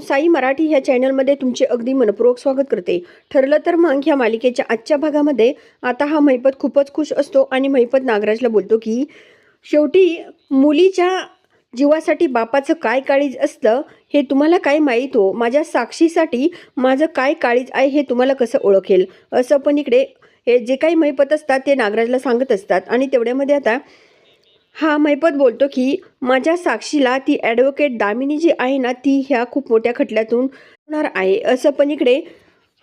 साई मराठी ह्या चॅनलमध्ये तुमचे अगदी मनपूर्वक स्वागत करते. ठरलं तर मग ह्या मालिकेच्या आजच्या भागामध्ये आता हा महिपत खूपच खुश असतो आणि महिपत नागराजला बोलतो की शेवटी मुलीच्या जीवासाठी बापाचं काय काळीज असतं हे तुम्हाला काय माहीत? हो माझ्या साक्षीसाठी माझं काय काळीज आहे हे तुम्हाला कसं ओळखेल? असं पण इकडे हे जे काही महिपत असतात ते नागराजला सांगत असतात आणि तेवढ्यामध्ये आता हा महिपत बोलतो की माझ्या साक्षीला ती ॲडव्होकेट दामिनी जी आहे ना ती ह्या खूप मोठ्या खटल्यातून होणार आहे. असं पण इकडे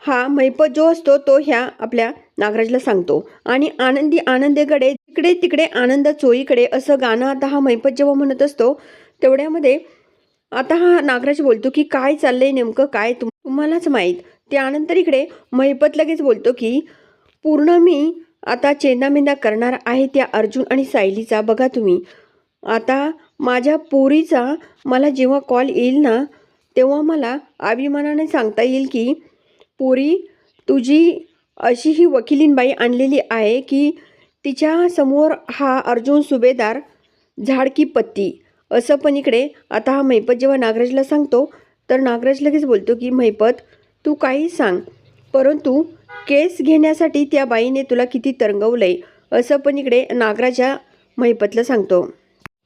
हा महिपत जो असतो तो ह्या आपल्या नागराजला सांगतो. आणि आनंदी आनंदेकडे तिकडे तिकडे आनंद चोईकडे असं गाणं आता हा महिपत जेव्हा म्हणत असतो तेवढ्यामध्ये आता हा नागराज बोलतो की काय चाललंय नेमकं? काय तुम तुम्हालाच माहीत. त्यानंतर इकडे महिपत लगेच बोलतो की पूर्ण मी आता चेंदामेंदा करणार आहे त्या अर्जुन आणि सायलीचा. बघा तुम्ही. आता माझ्या पोरीचा मला जेव्हा कॉल येईल ना तेव्हा मला अभिमानाने सांगता येईल की पोरी तुझी अशी ही वकिलीनबाई आणलेली आहे की तिच्यासमोर हा अर्जुन सुभेदार झाडकी पत्ती. असं पण इकडे आता हा महिपत जेव्हा नागराजला सांगतो तर नागराज लगेच बोलतो की महिपत तू काही सांग. परंतु केस घेण्यासाठी त्या बाईने तुला किती तरंगवलंय असं पण इकडे नागराजा महिपतला सांगतो.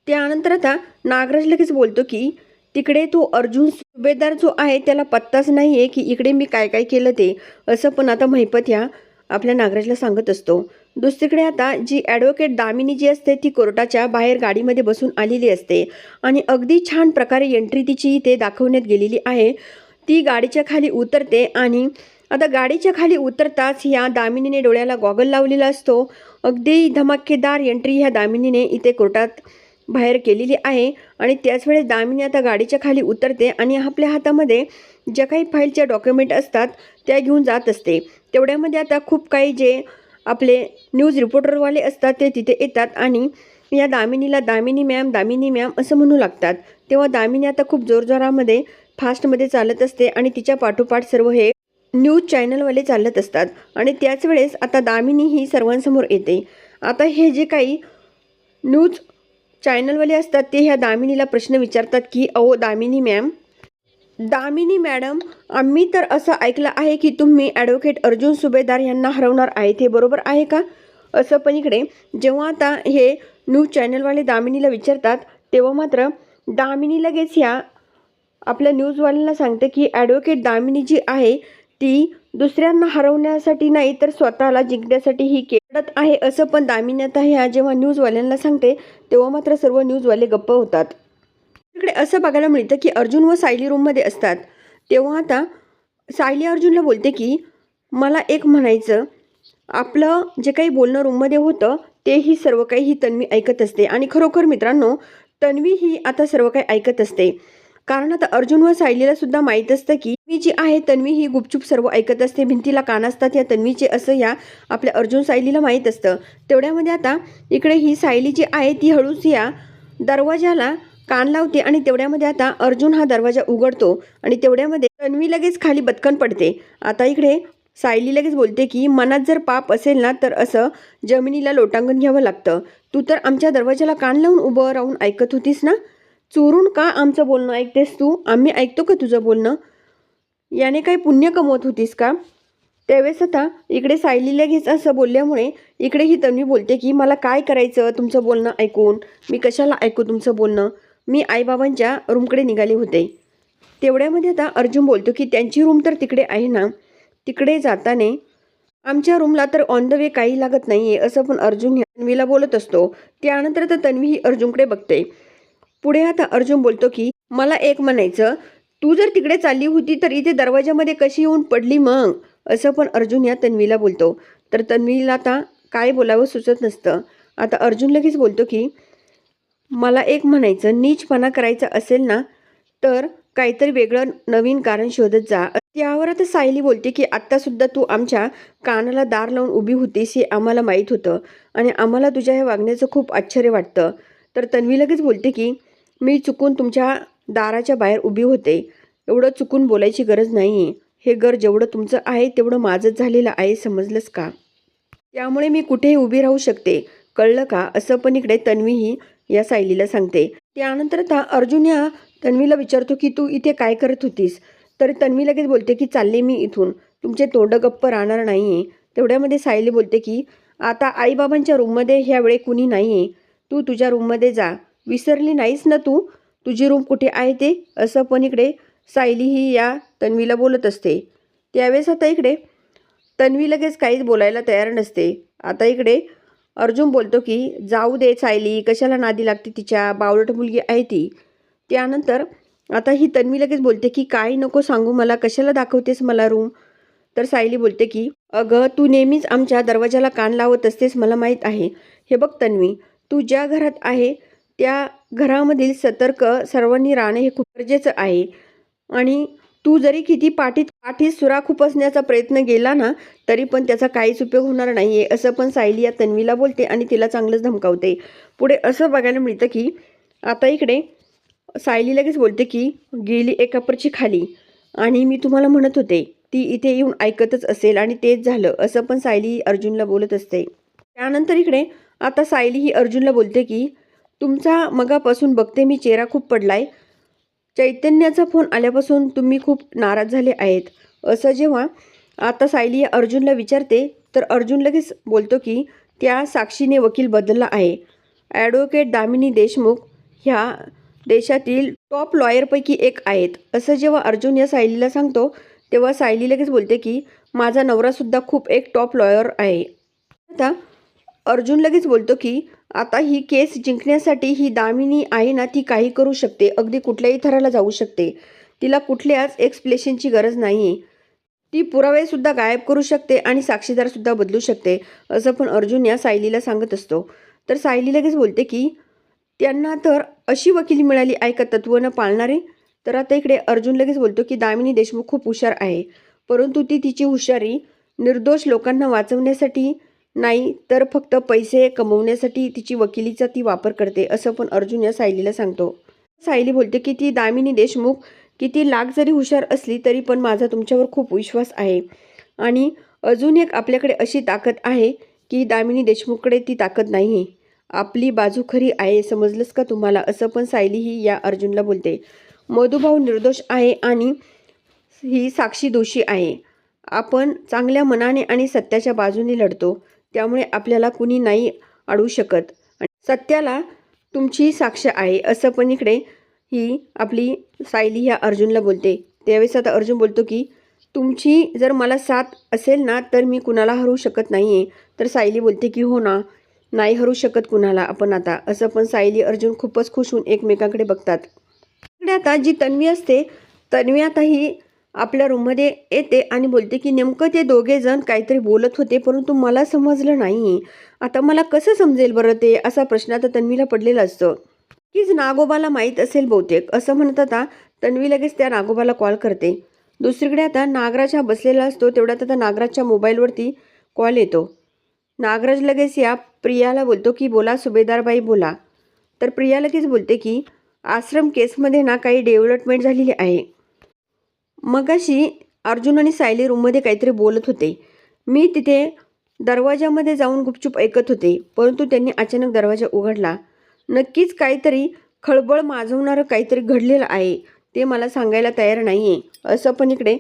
त्यानंतर आता नागराज लगेच बोलतो की तिकडे तो अर्जुन सुभेदार जो आहे त्याला पत्ताच नाही आहे की इकडे मी काय काय केलं ते असं पण आता महिपत ह्या आपल्या नागराजला सांगत असतो. दुसरीकडे आता जी ॲडव्होकेट दामिनी जी असते ती कोर्टाच्या बाहेर गाडीमध्ये बसून आलेली असते आणि अगदी छान प्रकारे एंट्री तिची इथे दाखवण्यात गेलेली आहे. ती गाडीच्या खाली उतरते आणि आता गाडीच्या खाली उतरताच ह्या दामिनीने डोळ्याला गॉगल लावलेला असतो. अगदी धमाकेदार एंट्री ह्या दामिनीने इथे कोर्टात बाहेर केलेली आहे. आणि त्याच वेळेस दामिनी आता गाडीच्या खाली उतरते आणि आपल्या हातामध्ये ज्या काही फाईलच्या डॉक्युमेंट असतात त्या घेऊन जात असते. तेवढ्यामध्ये आता खूप काही जे आपले न्यूज रिपोर्टरवाले असतात ते तिथे येतात आणि या दामिनीला दामिनी मॅम दामिनी मॅम असं म्हणू लागतात. तेव्हा दामिनी आता खूप जोरजोरामध्ये फास्टमध्ये चालत असते आणि तिच्या पाठोपाठ सर्व हे न्यूज चॅनलवाले चालत असतात. आणि त्याच वेळेस आता दामिनी ही सर्वांसमोर येते. आता हे जे काही न्यूज चॅनलवाले असतात ते ह्या दामिनीला प्रश्न विचारतात की अहो दामिनी मॅम दामिनी मॅडम आम्ही तर असं ऐकलं आहे की तुम्ही ॲडव्होकेट अर्जुन सुभेदार यांना हरवणार आहेत हे बरोबर आहे का? असं पण इकडे जेव्हा आता हे न्यूज चॅनलवाले दामिनीला विचारतात तेव्हा मात्र दामिनी लगेच ह्या आपल्या न्यूजवाल्यांना सांगते की ॲडव्होकेट दामिनी जी आहे ती दुसऱ्यांना हरवण्यासाठी नाही तर स्वतःला जिंकण्यासाठी ही केडत आहे असं पण दामिनी ह्या जेव्हा न्यूजवाल्यांना सांगते तेव्हा मात्र सर्व न्यूजवाले गप्प होतात. इकडे असं बघायला मिळतं की अर्जुन व सायली रूममध्ये असतात. तेव्हा आता सायली अर्जुनला बोलते की मला एक म्हणायचं आपलं जे काही बोलणं रूममध्ये होतं तेही सर्व काही ही तन्वी ऐकत असते. आणि खरोखर मित्रांनो तन्वी ही आता सर्व काही ऐकत असते. कारण आता अर्जुन व सायलीला सुद्धा माहीत असतं की तन्वी जी आहे तन्वी ही गुपचूप सर्व ऐकत असते. भिंतीला कान असतात. या तन्वीचे असं या आपल्या अर्जुन सायलीला माहीत असतं. तेवढ्यामध्ये आता इकडे ही सायली जी आहे ती हळूच या दरवाजाला कान लावते आणि तेवढ्यामध्ये आता अर्जुन हा दरवाजा उघडतो आणि तेवढ्यामध्ये तन्वी लगेच खाली बदकन पडते. आता इकडे सायली लगेच बोलते की मनात जर पाप असेल ना तर असं जमिनीला लोटांगण घ्यावं लागतं. तू तर आमच्या दरवाजाला कान लावून उभं राहून ऐकत होतीस ना? चोरून का आमचं बोलणं ऐकतेस तू? आम्ही ऐकतो का तुझं बोलणं? याने काही पुण्य कमवत होतीस का? त्यावेळेस आता इकडे सायलीला घेच असं बोलल्यामुळे इकडे ही तन्वी बोलते की मला काय करायचं? तुमचं बोलणं ऐकून. मी कशाला ऐकू तुमचं बोलणं? मी आईबाबांच्या रूमकडे निघाले होते. तेवढ्यामध्ये आता अर्जुन बोलतो की त्यांची रूम तर तिकडे आहे ना. तिकडे जाताने आमच्या रूमला तर ऑन द वे काही लागत नाही आहे असं पण अर्जुन तन्वीला बोलत असतो. त्यानंतर तर तन्वी ही अर्जुनकडे बघते. पुढे आता अर्जुन बोलतो की मला एक म्हणायचं. तू जर तिकडे चालली होती तर इथे दरवाजामध्ये कशी येऊन पडली मग? असं पण अर्जुन या तन्वीला बोलतो. तर तन्वीला आता काय बोलावं सुचत नसतं. आता अर्जुन लगेच बोलतो की मला एक म्हणायचं नीचपणा करायचा असेल ना तर काहीतरी वेगळं नवीन कारण शोधत जा. त्यावर आता सायली बोलते की आत्तासुद्धा तू आमच्या कानाला दार लावून उभी होतीस हे आम्हाला माहीत होतं आणि आम्हाला तुझ्या ह्या वागण्याचं खूप आश्चर्य वाटतं. तर तन्वी लगेच बोलते की मी चुकून तुमच्या दाराच्या बाहेर उभी होते. एवढं चुकून बोलायची गरज नाही आहे हे घर जेवढं तुमचं आहे तेवढं माझंच झालेलं आहे समजलंस का? त्यामुळे मी कुठेही उभी राहू शकते. कळलं का? असं पण इकडे तन्वीही या सायलीला सांगते. त्यानंतर आता अर्जुन या तन्वीला विचारतो की तू इथे काय करत होतीस? तर तन्वी लगेच बोलते की चालले मी इथून. तुमचे तोंड गप्प राहणार नाही आहे तेवढ्यामध्ये सायली बोलते की आता आईबाबांच्या रूममध्ये ह्यावेळी कुणी नाही आहे तू तुझ्या रूममध्ये जा. विसरली नाहीस ना तू? तुझी रूम कुठे आहे ते? असं पण इकडे सायली ही या तन्वीला बोलत असते. त्यावेळेस आता इकडे तन्वी लगेच काहीच बोलायला तयार नसते. आता इकडे अर्जुन बोलतो की जाऊ दे सायली कशाला नादी लागते तिच्या? बावळट मुलगी आहे ती. त्यानंतर आता ही तन्वी लगेच बोलते की काय नको सांगू मला कशाला दाखवतेस मला रूम? तर सायली बोलते की अगं तू नेहमीच आमच्या दरवाजाला कान लावत असतेस मला माहीत आहे. हे बघ तन्वी तू ज्या घरात आहे त्या घरामधील सतर्क सर्वांनी राहणे हे खूप गरजेचं आहे. आणि तू जरी किती पाठीत पाठीत सुरा खुपसण्याचा प्रयत्न केला ना तरी पण त्याचा काहीच उपयोग होणार नाही आहे असं पण सायली या तन्वीला बोलते आणि तिला चांगलंच धमकावते. पुढे असं बघायला मिळतं की आता इकडे सायली लगेच बोलते की गेली एकापरची खाली. आणि मी तुम्हाला म्हणत होते ती इथे येऊन ऐकतच असेल आणि तेच झालं असं पण सायली अर्जुनला बोलत असते. त्यानंतर इकडे आता सायली ही अर्जुनला बोलते की तुमचा मगापासून बघते मी चेहरा खूप पडलाय. चैतन्याचा फोन आल्यापासून तुम्ही खूप नाराज झाले आहेत. असं जेव्हा आता सायली अर्जुनला विचारते तर अर्जुन लगेच बोलतो की त्या साक्षीने वकील बदलला आहे. ॲडव्होकेट दामिनी देशमुख ह्या देशातील टॉप लॉयरपैकी एक आहेत. असं जेव्हा अर्जुन या सायलीला सांगतो तेव्हा सायली लगेच बोलते की माझा नवरासुद्धा खूप एक टॉप लॉयर आहे. आता अर्जुन लगेच बोलतो की आता ही केस जिंकण्यासाठी ही दामिनी आहे ना ती काही करू शकते. अगदी कुठल्याही थराला जाऊ शकते. तिला कुठल्याच एक्सप्लेशनची गरज नाही आहे ती पुरावेसुद्धा गायब करू शकते आणि साक्षीदारसुद्धा बदलू शकते असं पण अर्जुन या सायलीला सांगत असतो. तर सायली लगेच बोलते की त्यांना तर अशी वकिली मिळाली आहे का तत्त्वनं पाळणारे? तर आता इकडे अर्जुन लगेच बोलतो की दामिनी देशमुख खूप हुशार आहे परंतु ती तिची हुशारी निर्दोष लोकांना वाचवण्यासाठी नाही तर फक्त पैसे कमवण्यासाठी तिची वकिलीचा ती वापर करते असं पण अर्जुन या सायलीला सांगतो. सायली बोलते की ती दामिनी देशमुख किती लाख जरी हुशार असली तरी पण माझा तुमच्यावर खूप विश्वास आहे. आणि अजून एक आपल्याकडे अशी ताकद आहे की दामिनी देशमुखकडे ती ताकद नाही आपली बाजू खरी आहे समजलंच का तुम्हाला? असं पण सायली ही या अर्जुनला बोलते. मधुभाऊ निर्दोष आहे आणि ही साक्षी दोषी आहे. आपण चांगल्या मनाने आणि सत्याच्या बाजूने लढतो. त्यामुळे आपल्याला कुणी नाही अडवू शकत. आणि सत्याला तुमची साक्ष आहे असं पण इकडे ही आपली सायली ह्या अर्जुनला बोलते. त्यावेळेस आता अर्जुन बोलतो की तुमची जर मला साथ असेल ना तर मी कुणाला हरू शकत नाही आहे तर सायली बोलते की हो ना नाही हरू शकत कुणाला आपण आता. असं पण सायली अर्जुन खूपच खुश होऊन एकमेकांकडे बघतात. इकडे आता जी तन्वी असते तन्वी आता ही आपल्या रूममध्ये येते आणि बोलते की नेमकं ते दोघे जण काहीतरी बोलत होते परंतु मला समजलं नाही आता मला कसं समजेल बरं ते? असा प्रश्न आता तन्वीला पडलेला असतो. कीच नागोबाला माहीत असेल बहुतेक असं म्हणत आता तन्वी लगेच त्या नागोबाला कॉल करते. दुसरीकडे आता नागराज हा बसलेला असतो तेवढ्यात आता नागराजच्या मोबाईलवरती कॉल येतो. नागराज लगेच या प्रियाला बोलतो की बोला सुभेदारबाई बोला. तर प्रिया लगेच बोलते की आश्रम केसमध्ये ना काही डेव्हलपमेंट झालेली आहे. मगाशी अर्जुन आणि सायली रूममध्ये काहीतरी बोलत होते. मी तिथे दरवाजामध्ये जाऊन गुपचूप ऐकत होते परंतु त्यांनी अचानक दरवाजा उघडला. नक्कीच काहीतरी खळबळ माजवणारं काहीतरी घडलेलं आहे ते मला सांगायला तयार नाही आहे असं पण इकडे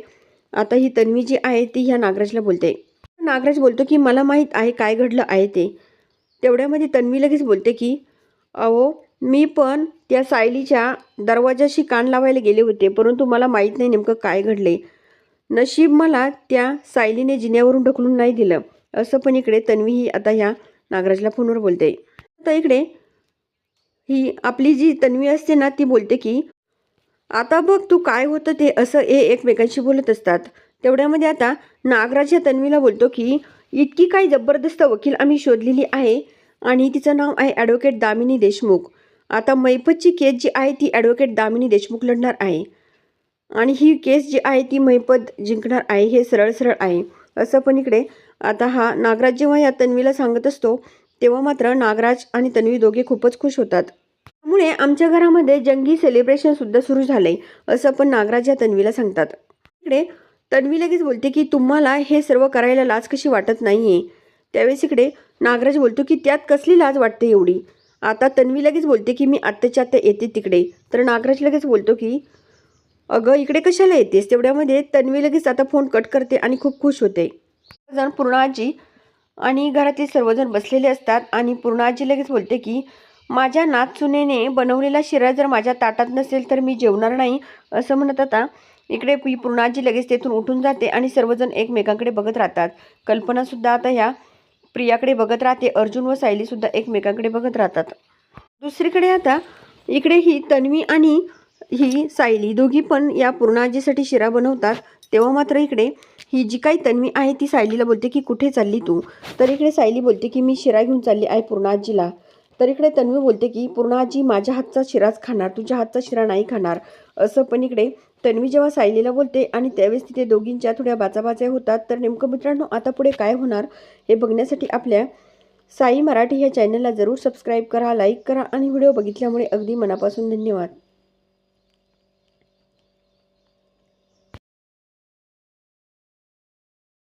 आता ही तन्वी जी आहे ती ह्या नागराजला बोलते. नागराज बोलतो की मला माहीत आहे काय घडलं आहे ते. तेवढ्यामध्ये तन्वी लगेच बोलते की अहो मी पण त्या सायलीच्या दरवाजाशी कान लावायला गेले होते परंतु मला माहीत नाही नेमकं काय घडले नशीब मला त्या सायलीने जिन्यावरून ढकलून नाही दिलं असं पण इकडे तन्वी ही आता ह्या नागराजला फोनवर बोलते. आता इकडे ही आपली जी तन्वी असते ना ती बोलते की आता बघ तू काय होतं ते असं हे एकमेकांशी बोलत असतात. तेवढ्यामध्ये आता नागराज या तन्वीला बोलतो की इतकी काही जबरदस्त वकील आम्ही शोधलेली आहे आणि तिचं नाव आहे ॲडव्होकेट दामिनी देशमुख. आता मैपतची केस जी आहे ती ॲडव्होकेट दामिनी देशमुख लढणार आहे. आणि ही केस जी आहे ती मैपत जिंकणार आहे हे सरळ सरळ आहे. असं पण इकडे आता हा नागराज जेव्हा या तन्वीला सांगत असतो तेव्हा मात्र नागराज आणि तन्वी दोघे खूपच खुश होतात. त्यामुळे आमच्या घरामध्ये जंगी सेलिब्रेशन सुद्धा सुरू झालंय असं पण नागराज या तन्वीला सांगतात. इकडे तन्वी लगेच बोलते की तुम्हाला हे सर्व करायला लाज कशी वाटत नाहीये? त्यावेळेस इकडे नागराज बोलतो की त्यात कसली लाज वाटते एवढी? आता तन्वी लगेच बोलते की मी आत्ताच्या आत्ता येते तिकडे. तर नागराज लगेच बोलतो की अगं इकडे कशाला येतेस? तेवढ्यामध्ये तन्वी लगेच आता फोन कट करते आणि खूप खुश होते. जण पूर्णाजी आणि घरातील सर्वजण बसलेले असतात आणि पूर्णाजी लगेच बोलते की माझ्या नातसुनेने बनवलेला शिरा जर माझ्या ताटात नसेल तर मी जेवणार नाही. असं म्हणत आता इकडे पूर्णाजी लगेच तेथून उठून जाते आणि सर्वजण एकमेकांकडे बघत राहतात. कल्पनासुद्धा आता ह्या प्रियाकडे बघत राहते. अर्जुन व सायलीसुद्धा एकमेकांकडे बघत राहतात. दुसरीकडे आता इकडे ही तन्वी आणि ही सायली दोघी पण या पूर्णाजीसाठी शिरा बनवतात. तेव्हा मात्र इकडे ही जी काही तन्वी आहे ती सायलीला बोलते की कुठे चालली तू? तर इकडे सायली बोलते की मी शिरा घेऊन चालली आहे पूर्णाजीला तर इकडे तन्वी बोलते की पूर्णाजी माझ्या हातचा शिराच खाणार तुझ्या हातचा शिरा नाही खाणार. असं पण इकडे तन्वी जेव्हा सायलीला बोलते आणि त्यावेळेस तिथे दोघींच्या थोड्या बाचाबाच्या होतात तर नेमकं मित्रांनो आता पुढे काय होणार हे बघण्यासाठी आपल्या साई मराठी ह्या चॅनलला जरूर सबस्क्राईब करा लाईक करा आणि व्हिडिओ बघितल्यामुळे अगदी मनापासून धन्यवाद.